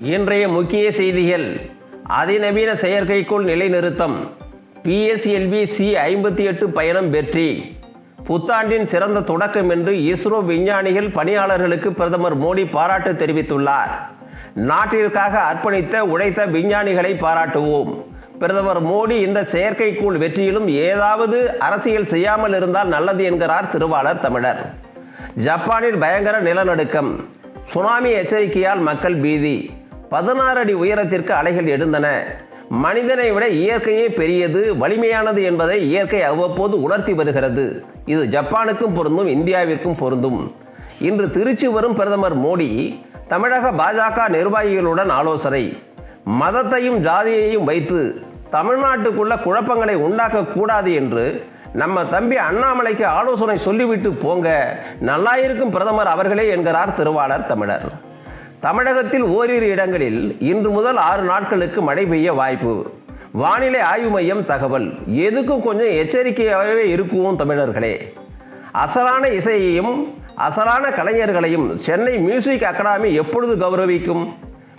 இன்றைய முக்கிய செய்திகள். அதிநவீன செயற்கைக்கோள் நிலைநிறுத்தம். பிஎஸ்எல்வி சி ஐம்பத்தி எட்டு பயணம் வெற்றி. புத்தாண்டின் சிறந்த தொடக்கம் என்று இஸ்ரோ விஞ்ஞானிகள் பணியாளர்களுக்கு பிரதமர் மோடி பாராட்டு தெரிவித்துள்ளார். நாட்டிற்காக அர்ப்பணித்த உழைத்த விஞ்ஞானிகளை பாராட்டுவோம். பிரதமர் மோடி இந்த செயற்கைக்கோள் வெற்றியிலும் ஏதாவது அரசியல் செய்யாமல் இருந்தால் நல்லது என்கிறார் திருவாளர் தமிழர். ஜப்பானில் பயங்கர நிலநடுக்கம். சுனாமி எச்சரிக்கையால் மக்கள் பீதி. பதினாறு அடி உயரத்திற்கு அலைகள் எழுந்தன. மனிதனை விட இயற்கையே பெரியது வலிமையானது என்பதை இயற்கை அவ்வப்போது உணர்த்தி வருகிறது. இது ஜப்பானுக்கும் பொருந்தும் இந்தியாவிற்கும் பொருந்தும். இன்று திருச்சி வரும் பிரதமர் மோடி தமிழக பாஜக நிர்வாகிகளுடன் ஆலோசனை. மதத்தையும் ஜாதியையும் வைத்து தமிழ்நாட்டுக்குள்ள குழப்பங்களை உண்டாக்கக்கூடாது என்று நம்ம தம்பி அண்ணாமலைக்கு ஆலோசனை சொல்லிவிட்டு போங்க. நல்லாயிருக்கும் பிரதமர் அவர்களே என்கிறார் திருவாளர் தமிழர். தமிழகத்தில் ஓரிரு இடங்களில் இன்று முதல் ஆறு நாட்களுக்கு மழை பெய்ய வாய்ப்பு. வானிலை ஆய்வு மையம் தகவல். எதுக்கும் கொஞ்சம் எச்சரிக்கையாகவே இருக்கும் தமிழர்களே. அசலான இசையையும் அசலான கலைஞர்களையும் சென்னை மியூசிக் அகாடமி எப்பொழுது கௌரவிக்கும்?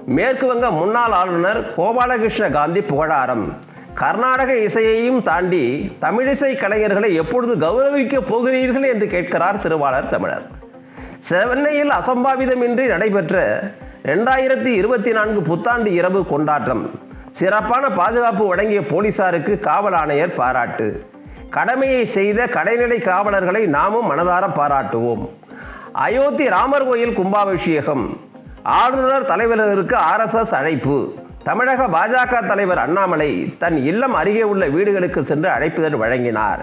மேற்கு வங்க முன்னாள் ஆளுநர் கோபாலகிருஷ்ண காந்தி புகழாரம். கர்நாடக இசையையும் தாண்டி தமிழிசை கலைஞர்களை எப்பொழுது கௌரவிக்கப் போகிறீர்கள் என்று கேட்கிறார் திருவாளர் தமிழர். சென்னையில் அசம்பாவிதமின்றி நடைபெற்ற ரெண்டாயிரத்தி இருபத்தி நான்கு புத்தாண்டு இரவு கொண்டாட்டம். சிறப்பான பாதுகாப்பு வழங்கிய போலீசாருக்கு காவல் ஆணையர் பாராட்டு. கடமையை செய்த கடைநிலை காவலர்களை நாமும் மனதார பாராட்டுவோம். அயோத்தி ராமர் கோயில் கும்பாபிஷேகம். ஆளுநர் தலைவர்களுக்கு ஆர்எஸ்எஸ் அழைப்பு. தமிழக பாஜக தலைவர் அண்ணாமலை தன் இல்லம் அருகே உள்ள வீடுகளுக்கு சென்று அழைப்புதல் வழங்கினார்.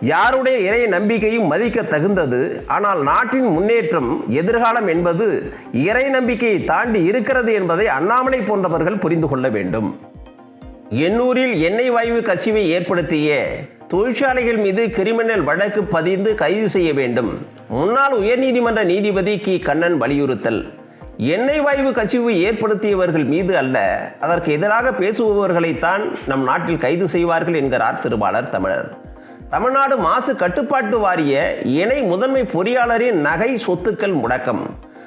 யாருடைய இறை நம்பிக்கையும் மதிக்க தகுந்தது. ஆனால் நாட்டின் முன்னேற்றம் எதிர்காலம் என்பது இறை நம்பிக்கையை தாண்டி இருக்கிறது என்பதை அண்ணாமலை போன்றவர்கள் புரிந்து கொள்ள வேண்டும். எண்ணூரில் எண்ணெய் வாயு கசிவை ஏற்படுத்திய தொழிற்சாலைகள் மீது கிரிமினல் வழக்கு பதிந்து கைது செய்ய வேண்டும். முன்னாள் உயர்நீதிமன்ற நீதிபதி கி. கண்ணன் வலியுறுத்தல். எண்ணெய் வாயு கசிவு ஏற்படுத்தியவர்கள் மீது அல்ல. அதற்கு எதிராக பேசுபவர்களைத்தான் நம் நாட்டில் கைது செய்வார்கள் என்கிறார் திருவாளர் தமிழர். தமிழ்நாடு மாசு கட்டுப்பாட்டு வாரிய இணை முதன்மை பொறியாளரின் நகை சொத்துக்கள் முடக்கம்.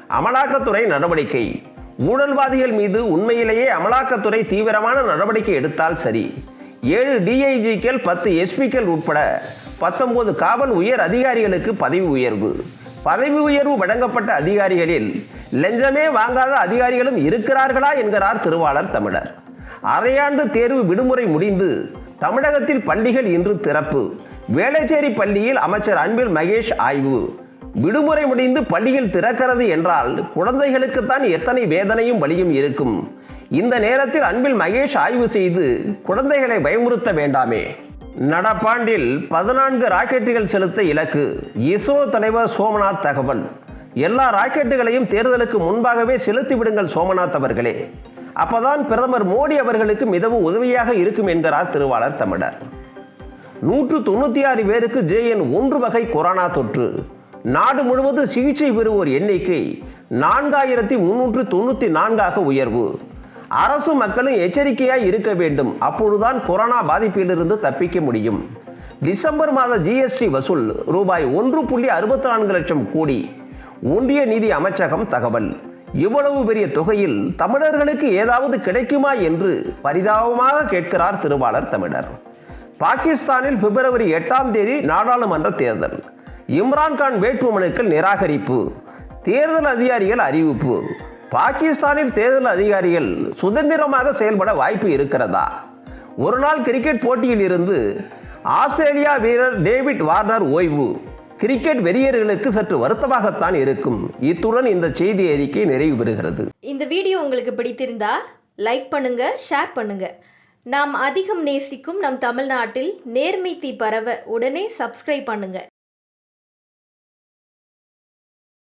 அமலாக்கத்துறை நடவடிக்கை. ஊழல்வாதிகள் மீது உண்மையிலேயே அமலாக்கத்துறை தீவிரமான நடவடிக்கை எடுத்தால் சரி. ஏழு டிஐஜிக்கள் பத்து எஸ்பிக்கள் உட்பட பத்தொன்பது காவல் உயர் அதிகாரிகளுக்கு பதவி உயர்வு. பதவி உயர்வு வழங்கப்பட்ட அதிகாரிகளில் லஞ்சமே வாங்காத அதிகாரிகளும் இருக்கிறார்களா என்கிறார் திருவாளர் தமிழர். அரையாண்டு தேர்வு விடுமுறை முடிந்து தமிழகத்தில் பள்ளிகள் இன்று திறப்பு. வேளச்சேரி பள்ளியில் அமைச்சர் அன்பில் மகேஷ் ஆய்வு. விடுமுறை முடிந்து பள்ளிகள் திறக்கிறது என்றால் குழந்தைகளுக்குத்தான் எத்தனை வேதனையும் வலியும் இருக்கும். இந்த நேரத்தில் அன்பில் மகேஷ் ஆய்வு செய்து குழந்தைகளை பயமுறுத்த வேண்டாமே. நடப்பாண்டில் பதினான்கு ராக்கெட்டுகள் செலுத்த இலக்கு. இஸ்ரோ தலைவர் சோமநாத் தகவல். எல்லா ராக்கெட்டுகளையும் தேர்தலுக்கு முன்பாகவே செலுத்திவிடுங்கள் சோமநாத் அவர்களே. அப்பதான் பிரதமர் மோடி அவர்களுக்கு மிகவும் உதவியாக இருக்கும் என்கிறார் திருவாளர் தமிழர். நூற்று தொண்ணூற்றி ஆறு பேருக்கு ஜேஎன் ஒன்று வகை கொரோனா தொற்று. நாடு முழுவதும் சிகிச்சை பெறுவோர் எண்ணிக்கை நான்காயிரத்தி முன்னூற்று தொண்ணூற்றி நான்காக உயர்வு. அரசு மக்களும் எச்சரிக்கையாய் இருக்க வேண்டும். அப்பொழுதுதான் கொரோனா பாதிப்பிலிருந்து தப்பிக்க முடியும். டிசம்பர் மாத ஜிஎஸ்டி வசூல் ரூபாய் ஒன்று புள்ளி அறுபத்தி நான்கு லட்சம் கோடி. ஒன்றிய நிதி அமைச்சகம் தகவல். இவ்வளவு பெரிய தொகையில் தமிழர்களுக்கு ஏதாவது கிடைக்குமா என்று பரிதாபமாக கேட்கிறார் திருவாளர் தமிழர். பாகிஸ்தானில் பிப்ரவரி எட்டாம் தேதி நாடாளுமன்ற தேர்தல். இம்ரான்கான் வேட்புமனுக்கள் நிராகரிப்பு. தேர்தல் அதிகாரிகள் அறிவிப்பு. பாகிஸ்தானில் தேர்தல் அதிகாரிகள் சுதந்திரமாக செயல்பட வாய்ப்பு இருக்கிறதா? ஒரு நாள் கிரிக்கெட் போட்டியில் இருந்து ஆஸ்திரேலியா வீரர் டேவிட் வார்னர் ஓய்வு. கிரிக்கெட் வெறியர்களுக்கு சற்று வருத்தமாகத்தான் இருக்கும். இத்துடன் இந்த செய்தி அறிக்கை நிறைவு பெறுகிறது. இந்த வீடியோ உங்களுக்கு பிடித்திருந்தா லைக் பண்ணுங்க ஷேர் பண்ணுங்க. நாம் அதிகம் நேசிக்கும் நம் தமிழ்நாட்டில் நேர்மை தீ பரவ உடனே சப்ஸ்கிரைப் பண்ணுங்க.